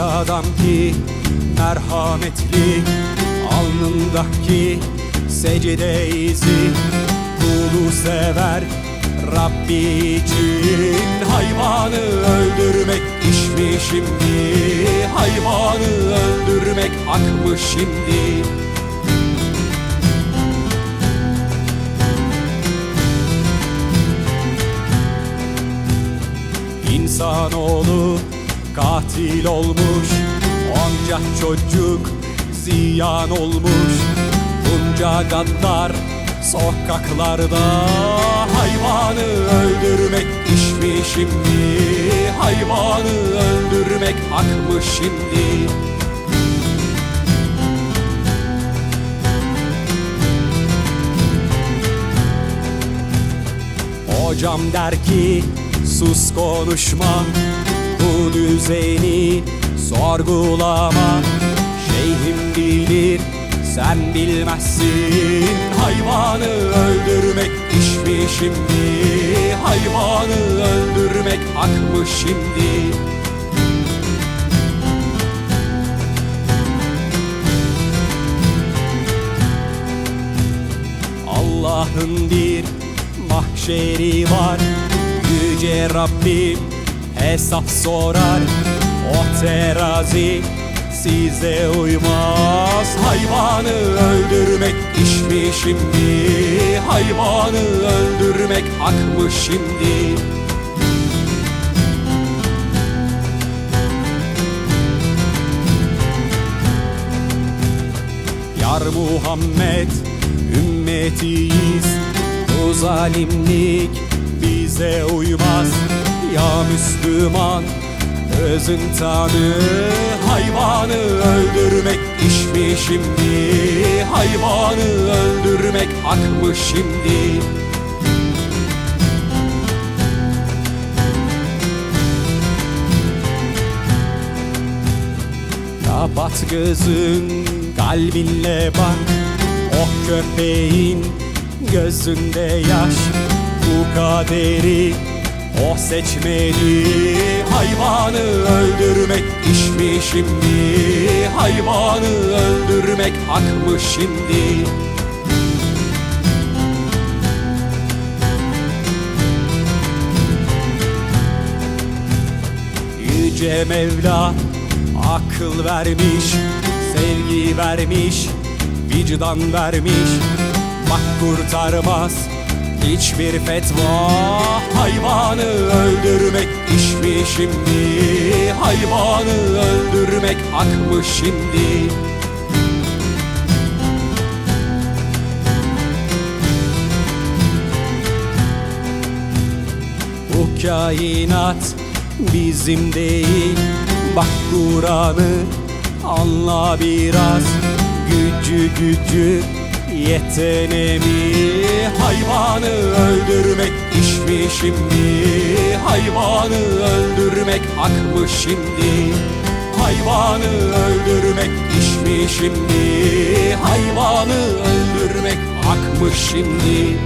adam ki merhametli Alnındaki secde izi Kulu sever. Rabbi için Hayvanı öldürmek iş mi şimdi. Hayvanı öldürmek hak mı şimdi. İnsanoğlu katil olmuş. Onca çocuk ziyan olmuş. Bunca gaddar sokaklarda Hayvanı öldürmek iş mi şimdi. Hayvanı öldürmek hak mı şimdi. Hocam der ki sus konuşma Bu düzeni sorgulama. Şeyhim bilir sen bilmezsin. Hayvanı öldürmek iş mi şimdi. Hayvanı öldürmek hak mı şimdi. Allah'ın bir mahşeri var. Yüce Rabbim hesap sorar O terazi size uymaz. Hayvanı öldürmek iş mi şimdi. Hayvanı öldürmek hak mı şimdi. Yar Muhammed ümmetiyiz. Bu zalimlik bize uymaz Ya Müslüman. Özün tanı Hayvanı öldürmek iş mi şimdi? Hayvanı öldürmek hak mı şimdi? Kapat gözün kalbinle bak. O köpeğin gözünde yaş. Bu kaderi o seçmedi Hayvanı öldürmek iş mi şimdi Hayvanı öldürmek hak mı şimdi Yüce Mevla akıl vermiş, sevgi vermiş, vicdan vermiş. Bak kurtarmaz hiçbir fetva Hayvanı öldürmek iş mi şimdi. Hayvanı öldürmek hak mı şimdi. Bu kainat bizim değil. Bak Kur'an'ı anla biraz. Gücü gücü yetenemi Hayvanı öldürmek iş mi şimdi. Hayvanı öldürmek hak mı şimdi. Hayvanı öldürmek iş mi şimdi. Hayvanı öldürmek hak mı şimdi